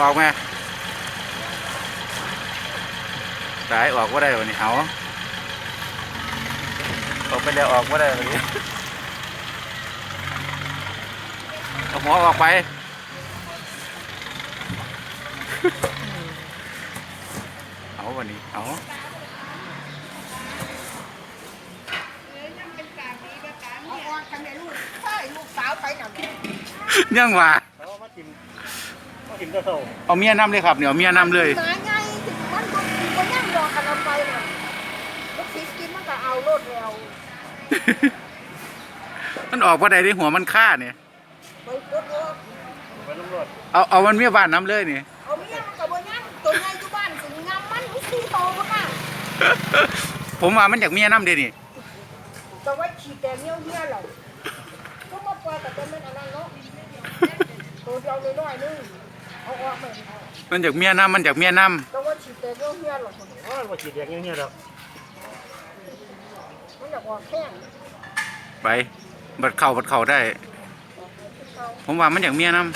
ออกไหมสายออกว่าได้วันนี้เอาออกไปแล้วออกว่าได้วันนี้เอาหัวออกไปเอาวันนี้เอาเอาออกกันเลยลูกใช่ลูกสาวไปหน่อยยังว่า เอามากินมา กินก็เท่าเอาเมียนำเลยครับเดี๋ยวเอาเมียนำเลย หมาไงถึงมันบุญก็ย่างรอกันเอาไปน่ะลูกศิษย์กินมันก็เอาโลดแล้วมันออกว่าได้ที่หัวมันฆ่าเนี่ย ไปกดโลดไปน้ำรวดเอาเอามันเมียบ้านน้ำเลยนี่เอาเมียมันก็บ่ย่างตัวใหญ่อยู่บ้านสิงามมันมีสี่โตมันน่ะผมว่ามันอยากเมียน้ำเดี๋ยวนี้แต่ว่าฉีดแต่เนี้ยเนี้ยเหรอก็มาปล่อยแต่เป็นอันนั้นเนาะตัวเดียวเลยน้อยนึง เอาออกเหมือนเอามันอยากเมียน้ำมันอยากเมียน้แต่ว่าฉีดแต่เนี้ยเนี้ยหรอคนอ๋อมาฉีดแดงเงี้ยแล้วมันอยากออกแข้งำไป บัดเข่าบัดเข่าได้เอาผมว่ามันอยากเมียน้ำ